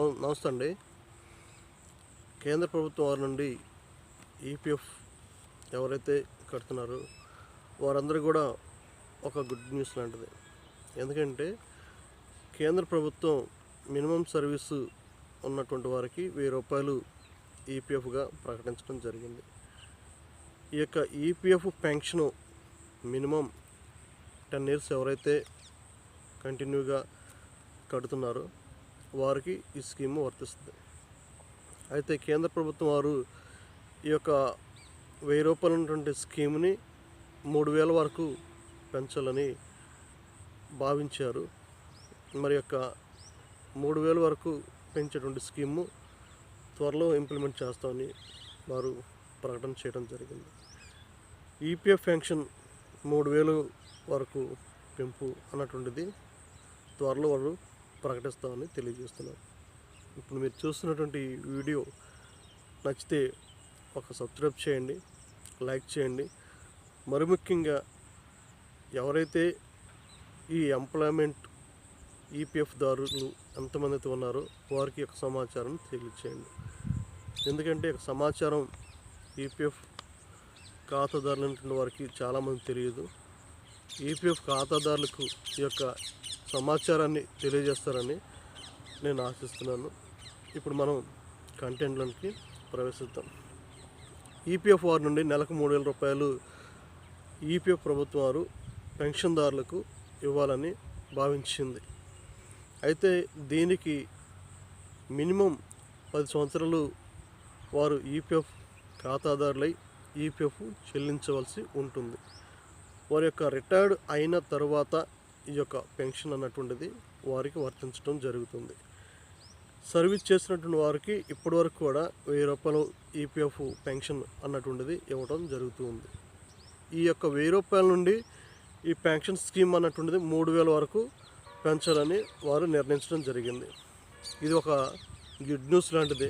నమస్తే అండి. కేంద్ర ప్రభుత్వం వారి నుండి ఈపీఎఫ్ ఎవరైతే కడుతున్నారో వారందరూ కూడా ఒక గుడ్ న్యూస్ లాంటిది. ఎందుకంటే కేంద్ర ప్రభుత్వం మినిమం సర్వీసు ఉన్నటువంటి వారికి వెయ్యి రూపాయలు ఈపీఎఫ్గా ప్రకటించడం జరిగింది. ఈ యొక్క EPF pension minimum ten years ఎవరైతే కంటిన్యూగా కడుతున్నారో వారికి ఈ స్కీమ్ వర్తిస్తుంది. అయితే కేంద్ర ప్రభుత్వం వారు ఈ యొక్క వెయ్యి రూపాయలు ఉన్నటువంటి స్కీమ్ని మూడు వేల వరకు పెంచాలని భావించారు. మరి యొక్క మూడు వేల వరకు పెంచేటువంటి స్కీము త్వరలో ఇంప్లిమెంట్ చేస్తామని వారు ప్రకటన చేయడం జరిగింది. ఈపీఎఫ్ పెన్షన్ మూడు వేలు వరకు పెంపు అన్నటువంటిది త్వరలో వారు ప్రకటిస్తామని తెలియజేస్తున్నాను. ఇప్పుడు మీరు చూస్తున్నటువంటి వీడియో నచ్చితే ఒక సబ్స్క్రైబ్ చేయండి లైక్ చేయండి. మరి ముఖ్యంగా ఎవరైతే ఈ ఎంప్లాయ్మెంట్ ఈపీఎఫ్ దారులు ఎంతమంది అయితే ఉన్నారో వారికి ఒక సమాచారం తెలియచేయండి. ఎందుకంటే ఒక సమాచారం ఈపీఎఫ్ ఖాతాదారులు వారికి చాలామంది తెలియదు. ఈపీఎఫ్ ఖాతాదారులకు ఈ యొక్క సమాచారాన్ని తెలియజేస్తారని నేను ఆశిస్తున్నాను. ఇప్పుడు మనం కంటెంట్లోకి ప్రవేశిద్దాం. ఈపీఎఫ్ వారి నుండి నెలకు మూడు వేల రూపాయలు ఈపీఎఫ్ ప్రభుత్వం వారు పెన్షన్దారులకు ఇవ్వాలని భావించింది. అయితే దీనికి మినిమం పది సంవత్సరాలు వారు ఈపీఎఫ్ ఖాతాదారులై ఈపీఎఫ్ చెల్లించవలసి ఉంటుంది. వారి యొక్క రిటైర్డ్ అయిన తర్వాత ఈ యొక్క పెన్షన్ అన్నటువంటిది వారికి వర్తించడం జరుగుతుంది. సర్వీస్ చేసినటువంటి వారికి ఇప్పటివరకు కూడా వెయ్యి రూపాయలు ఈపీఎఫ్ పెన్షన్ అన్నటువంటిది ఇవ్వడం జరుగుతూ ఉంది ఈ యొక్క వెయ్యి రూపాయల నుండి ఈ పెన్షన్ స్కీమ్ అన్నటువంటిది మూడు వేల వరకు పెంచాలని వారు నిర్ణయించడం జరిగింది. ఇది ఒక గుడ్ న్యూస్ లాంటిది.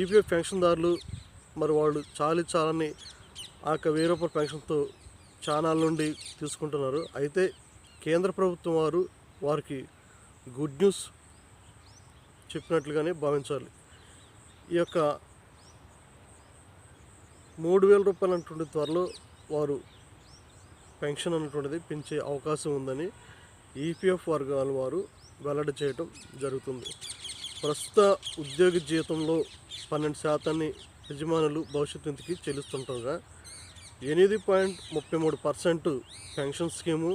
ఈపీఎఫ్ పెన్షన్దారులు మరి వాళ్ళు చాలి చాలని ఆ యొక్క వెయ్యి రూపాయల పెన్షన్తో ఛానల్ నుండి తీసుకుంటున్నారు. అయితే కేంద్ర ప్రభుత్వం వారు వారికి గుడ్ న్యూస్ చెప్పినట్లుగానే భావించాలి. ఈ యొక్క మూడు వేల రూపాయలు అన్నటువంటి త్వరలో వారు పెన్షన్ అన్నటువంటిది పెంచే అవకాశం ఉందని ఈపీఎఫ్ వర్గాల వారు వెల్లడి చేయటం జరుగుతుంది. ప్రస్తుత ఉద్యోగి జీతంలో పన్నెండు శాతాన్ని యజమానులు భవిష్యత్తు నిధికి చెల్లిస్తుంటారుగా. ఎనిమిది పాయింట్ ముప్పై మూడు పర్సెంట్ పెన్షన్ స్కీము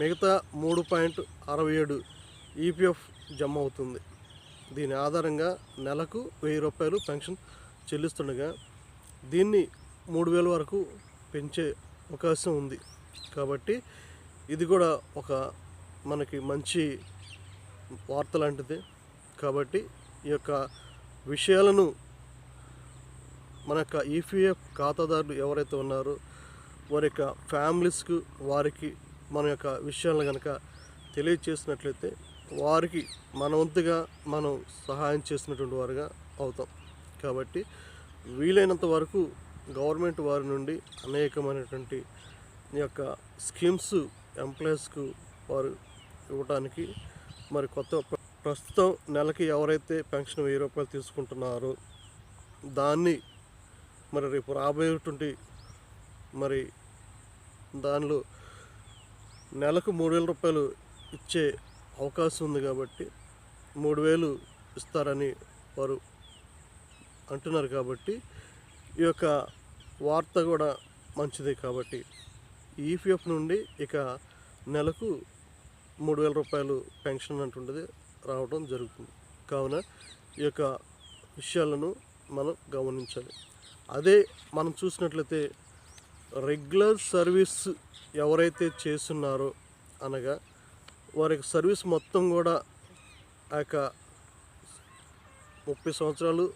మిగతా మూడు పాయింట్ అరవై ఏడు ఈపీఎఫ్ జమ అవుతుంది. దీని ఆధారంగా నెలకు వెయ్యి రూపాయలు పెన్షన్ చెల్లిస్తుండగా దీన్ని మూడు వేల వరకు పెంచే అవకాశం ఉంది. కాబట్టి ఇది కూడా ఒక మనకి మంచి వార్త లాంటిది. కాబట్టి ఈ యొక్క విషయాలను మన యొక్క ఈపీఎఫ్ ఖాతాదారులు ఎవరైతే ఉన్నారో వారి యొక్క ఫ్యామిలీస్కు వారికి మన యొక్క విషయాలను కనుక తెలియచేసినట్లయితే వారికి మన వంతుగా మనం సహాయం చేసినటువంటి వారుగా అవుతాం. కాబట్టి వీలైనంత వరకు గవర్నమెంట్ వారి నుండి అనేకమైనటువంటి యొక్క స్కీమ్స్ ఎంప్లాయీస్కు వారు ఇవ్వడానికి మరి కొత్త ప్రస్తుతం నెలకి ఎవరైతే పెన్షన్ వెయ్యి రూపాయలు తీసుకుంటున్నారో దాన్ని మరి రేపు రాబోయేటువంటి మరి దానిలో నెలకు మూడు వేల రూపాయలు ఇచ్చే అవకాశం ఉంది కాబట్టి మూడు వేలు ఇస్తారని వారు అంటున్నారు కాబట్టి ఈ యొక్క వార్త కూడా మంచిది కాబట్టి ఈపీఎఫ్ నుండి ఇక నెలకు మూడు వేల రూపాయలు పెన్షన్ అంటుండేది రావడం జరుగుతుంది. కావున ఈ యొక్క విషయాలను మనం గమనించాలి. అదే మనం చూసినట్లయితే రెగ్యులర్ సర్వీస్ ఎవరైతే చేస్తున్నారో అనగా వారి సర్వీస్ మొత్తం కూడా ఆ యొక్క ముప్పై సంవత్సరాలు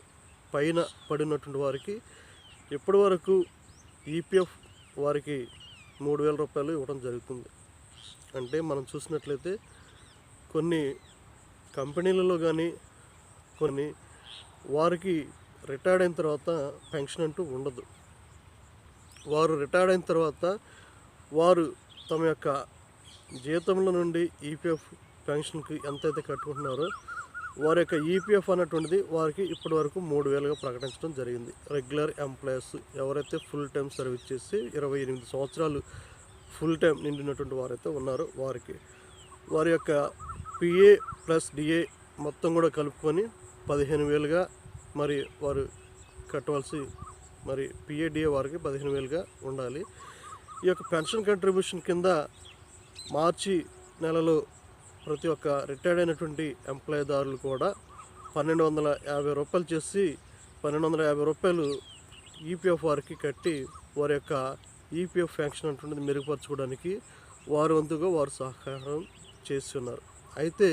పైన పడినటువంటి వారికి ఇప్పటి వరకు ఈపీఎఫ్ వారికి మూడు వేల రూపాయలు ఇవ్వడం జరుగుతుంది. అంటే మనం చూసినట్లయితే కొన్ని కంపెనీలలో కానీ కొన్ని వారికి రిటైర్డ్ అయిన తర్వాత పెన్షన్ అంటూ ఉండదు. వారు రిటైర్డ్ అయిన తర్వాత వారు తమ యొక్క జీతంలో నుండి ఈపీఎఫ్ పెన్షన్కి ఎంతైతే కట్టుకుంటున్నారో వారి యొక్క ఈపీఎఫ్ అన్నటువంటిది వారికి ఇప్పటి వరకు మూడు వేలుగా ప్రకటించడం జరిగింది. రెగ్యులర్ ఎంప్లాయీస్ ఎవరైతే ఫుల్ టైం సర్వీస్ చేసి ఇరవై ఎనిమిది సంవత్సరాలు ఫుల్ టైం నిండినటువంటి వారైతే ఉన్నారో వారికి వారి యొక్క పిఏ ప్లస్ డిఏ మొత్తం కూడా కలుపుకొని పదిహేను వేలుగా మరి వారు కట్టవలసి మరి పిఏడిఏ వారికి పదిహేను వేలుగా ఉండాలి. ఈ యొక్క పెన్షన్ కంట్రిబ్యూషన్ కింద మార్చి నెలలో ప్రతి ఒక్క రిటైర్డ్ అయినటువంటి ఎంప్లాయీదారులు కూడా పన్నెండు వందల యాభై రూపాయలు చేసి పన్నెండు వందల యాభై రూపాయలు ఈపీఎఫ్ వారికి కట్టి వారి యొక్క ఈపీఎఫ్ ఫ్యాంక్షన్ అంటున్నది మెరుగుపరచుకోవడానికి వారు వంతుగా వారు సహకారం చేస్తున్నారు. అయితే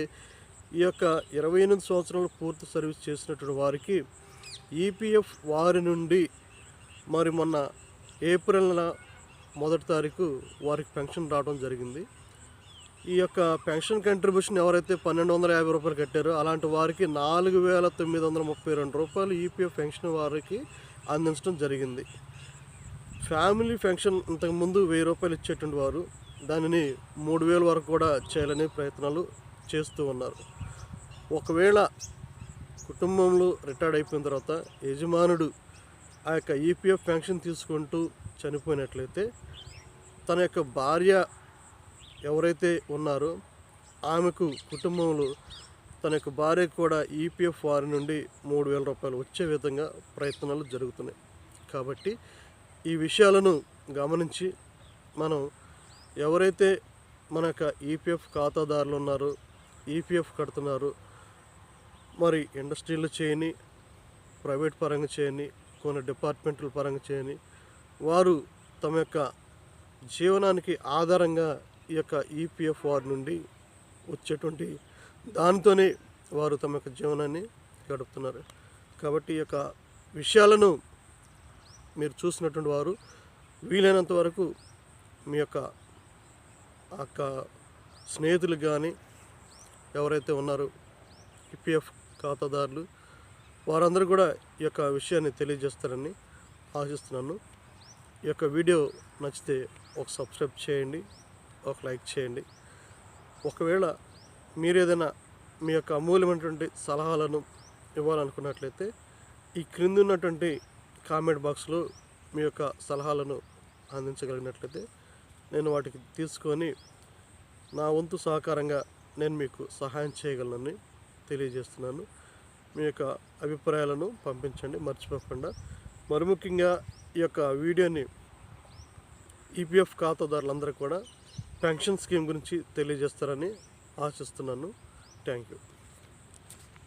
ఈ యొక్క ఇరవై ఎనిమిది సంవత్సరాలు పూర్తి సర్వీస్ చేసినటువంటి వారికి ఈపీఎఫ్ వారి నుండి మరి మొన్న ఏప్రిల్ నెల మొదటి తారీఖు వారికి పెన్షన్ రావడం జరిగింది. ఈ యొక్క పెన్షన్ కంట్రిబ్యూషన్ ఎవరైతే పన్నెండు వందల యాభై రూపాయలు కట్టారో అలాంటి వారికి నాలుగు వేల తొమ్మిది వందల ముప్పై రెండు రూపాయలు ఈపీఎఫ్ పెన్షన్ వారికి అందించడం జరిగింది. ఫ్యామిలీ పెన్షన్ ఇంతకుముందు వెయ్యి రూపాయలు ఇచ్చేటువంటి వారు దానిని మూడు వేల వరకు కూడా చేయాలనే ప్రయత్నాలు చేస్తూ ఉన్నారు. ఒకవేళ కుటుంబంలో రిటైర్డ్ అయిపోయిన తర్వాత యజమానుడు ఆ యొక్క ఈపీఎఫ్ పెన్షన్ తీసుకుంటూ చనిపోయినట్లయితే తన యొక్క భార్య ఎవరైతే ఉన్నారో ఆమెకు కుటుంబంలో తన యొక్క భార్యకు కూడా ఈపీఎఫ్ వారి నుండి మూడు వేల రూపాయలు వచ్చే విధంగా ప్రయత్నాలు జరుగుతున్నాయి. కాబట్టి ఈ విషయాలను గమనించి మనం ఎవరైతే మన యొక్క ఈపీఎఫ్ ఖాతాదారులు ఉన్నారో ఈపీఎఫ్ కడుతున్నారో మరి ఇండస్ట్రీలు చేయని ప్రైవేట్ పరంగా చేయని కొన్ని డిపార్ట్మెంట్ల పరంగా చేయని వారు తమ యొక్క జీవనానికి ఆధారంగా ఈ యొక్క ఈపీఎఫ్ వారి నుండి వచ్చేటువంటి దానితోనే వారు తమ యొక్క జీవనాన్ని గడుపుతున్నారు. కాబట్టి ఈ యొక్క విషయాలను మీరు చూసినటువంటి వారు వీలైనంత వరకు మీ యొక్క ఆ యొక్క స్నేహితులు కానీ ఎవరైతే ఉన్నారో ఈపీఎఫ్ ఖాతాదారులు వారందరూ కూడా ఈ యొక్క విషయాన్ని తెలియజేస్తారని ఆశిస్తున్నాను. ఈ యొక్క వీడియో నచ్చితే ఒక సబ్స్క్రైబ్ చేయండి ఒక లైక్ చేయండి. ఒకవేళ మీరు ఏదైనా మీ యొక్క అమూల్యమైనటువంటి సలహాలను ఇవ్వాలనుకున్నట్లయితే ఈ క్రింద ఉన్నటువంటి కామెంట్ బాక్స్లో మీ యొక్క సలహాలను అందించగలిగినట్లయితే నేను వాటికి తీసుకొని నా వంతు సహకారంగా నేను మీకు సహాయం చేయగలనని తెలియజేస్తున్నాను. మీ యొక్క అభిప్రాయాలను పంపించండి మర్చిపోకుండా. మరి ముఖ్యంగా ఈ యొక్క వీడియోని ఈపీఎఫ్ ఖాతాదారులందరూ కూడా పెన్షన్ స్కీమ్ గురించి తెలియజేస్తారని ఆశిస్తున్నాను. Thank you.